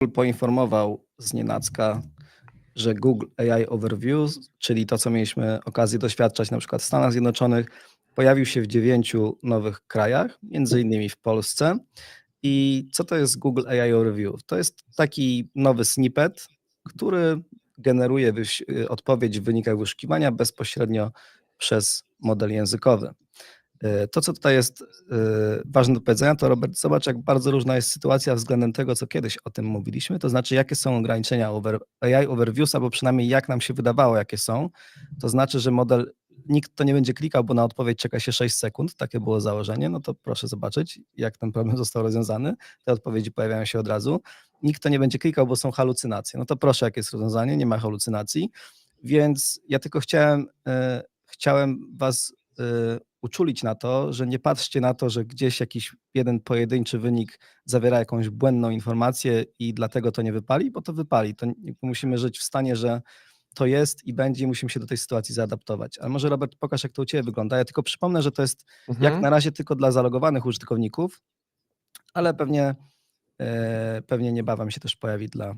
Google poinformował znienacka, że Google AI Overview, czyli to, co mieliśmy okazję doświadczać na przykład w Stanach Zjednoczonych, pojawił się w dziewięciu nowych krajach, między innymi w Polsce. I co to jest Google AI Overview? To jest taki nowy snippet, który generuje y, odpowiedź w wynikach wyszukiwania bezpośrednio przez model językowy. Y, To, co tutaj jest y, ważne do powiedzenia, to Robert, zobacz, jak bardzo różna jest sytuacja względem tego, co kiedyś o tym mówiliśmy, to znaczy, jakie są ograniczenia over, AI Overviews, albo przynajmniej jak nam się wydawało, jakie są. To znaczy, że model, nikt to nie będzie klikał, bo na odpowiedź czeka się 6 sekund, takie było założenie, no to proszę zobaczyć, jak ten problem został rozwiązany. Te odpowiedzi pojawiają się od razu. Nikt to nie będzie klikał, bo są halucynacje. No to proszę, jakie jest rozwiązanie, nie ma halucynacji. Więc ja tylko chciałem, e, chciałem was e, uczulić na to, że nie patrzcie na to, że gdzieś jakiś jeden pojedynczy wynik zawiera jakąś błędną informację i dlatego to nie wypali, bo to wypali. To musimy żyć w stanie, że to jest i będzie i musimy się do tej sytuacji zaadaptować. Ale może Robert, pokaż jak to u Ciebie wygląda. Ja tylko przypomnę, że to jest jak Mhm. na razie tylko dla zalogowanych użytkowników, ale pewnie, e, pewnie niebawem się też pojawi dla,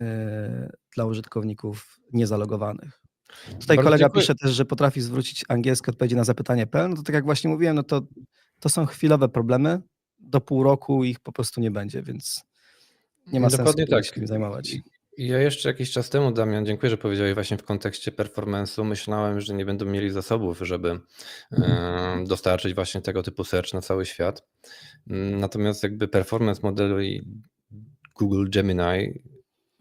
e, dla użytkowników niezalogowanych. Tutaj Bardzo kolega dziękuję. pisze też, że potrafi zwrócić angielskie odpowiedzi na zapytanie PL. No to tak jak właśnie mówiłem, no to, to są chwilowe problemy. Do pół roku ich po prostu nie będzie, więc nie ma sensu Dokładnie tutaj tak. się tym zajmować. Ja jeszcze jakiś czas temu, Damian, dziękuję, że powiedziałeś właśnie w kontekście performance'u. Myślałem, że nie będą mieli zasobów, żeby e, dostarczyć właśnie tego typu search na cały świat. Natomiast jakby performance modeli Google Gemini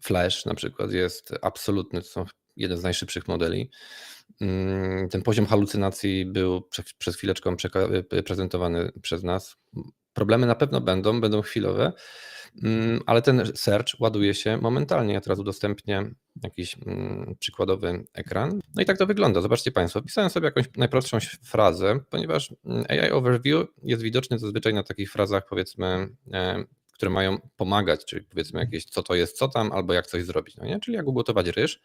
Flash na przykład jest absolutny, to są jeden z najszybszych modeli. Mm, Ten poziom halucynacji był prze- przez chwileczkę przeka- prezentowany przez nas. Problemy na pewno będą, będą chwilowe, mm, ale ten search ładuje się momentalnie. Ja teraz udostępnię jakiś mm, przykładowy ekran. No i tak to wygląda. Zobaczcie Państwo, pisałem sobie jakąś najprostszą frazę, ponieważ AI Overview jest widoczny zazwyczaj na takich frazach, powiedzmy, e, które mają pomagać, czyli powiedzmy jakieś co to jest, co tam, albo jak coś zrobić, no nie? czyli jak ugotować ryż.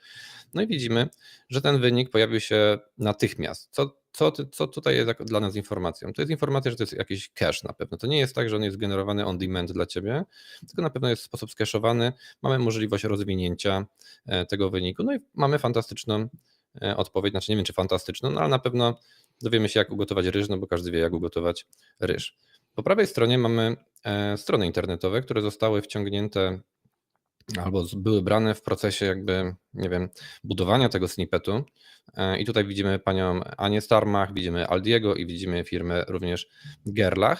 No i widzimy, że ten wynik pojawił się natychmiast. Co, co, co tutaj jest dla nas informacją? To jest informacja, że to jest jakiś cache na pewno. To nie jest tak, że on jest generowany on demand dla ciebie, tylko na pewno jest w sposób skeszowany. Mamy możliwość rozwinięcia e, tego wyniku. No i mamy fantastyczną e, odpowiedź, znaczy nie wiem czy fantastyczną, no ale na pewno dowiemy się jak ugotować ryż, no bo każdy wie jak ugotować ryż. Po prawej stronie mamy e, strony internetowe, które zostały wciągnięte albo były brane w procesie jakby, nie wiem, budowania tego snippetu. E, I tutaj widzimy panią Anię Starmach, widzimy Aldiego i widzimy firmę również Gerlach.